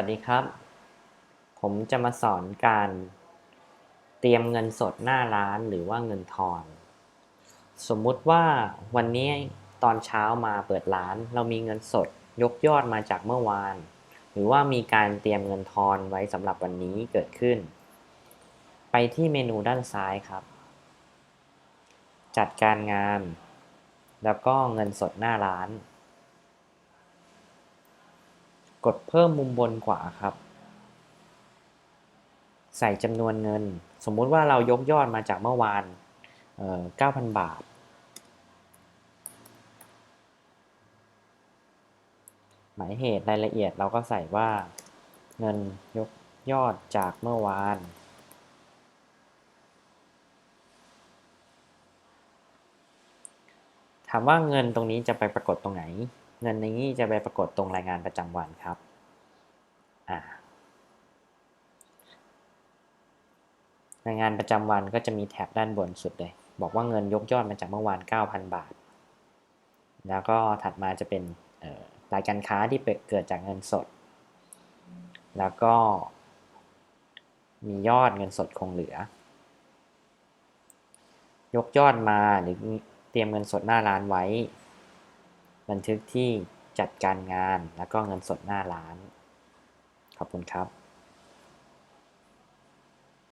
วัสดีครับ ผมจะมาสอนการเตรียมเงินสดหน้าร้านหรือว่าเงินทอน สมมุติว่าวันนี้ตอนเช้ามาเปิดร้าน เรามีเงินสดยกยอดมาจากเมื่อวาน หรือว่ามีการเตรียมเงินทอนไว้สำหรับวันนี้เกิดขึ้น ไปที่เมนูด้านซ้ายครับ จัดการงาน แล้วก็เงินสดหน้าร้าน กดเพิ่มมุมบนขวาครับ ใส่จำนวนเงิน สมมุติว่าเรายกยอดมาจากเมื่อวานเอ่อ9,000 บาท หมายเหตุรายละเอียดเราก็ใส่ว่าเงินยกยอดจากเมื่อวาน ถามว่าเงินตรงนี้จะไปปรากฏตรงไหน เงินนี้จะไปปรากฏตรงรายงานประจำวันครับอ่ารายงานประจำวันก็จะมีแท็บด้านบนสุดเลย บอกว่าเงินยกยอดมาจากเมื่อวาน 9,000 บาท แล้วก็ถัดมาจะเป็นรายการค้าที่เกิดจากเงินสด แล้วก็มียอดเงินสดคงเหลือ ยกยอดมาหรือเตรียมเงินสดหน้าร้านไว้ บันทึกที่จัดการงานแล้วก็เงินสดหน้าร้าน ขอบคุณครับ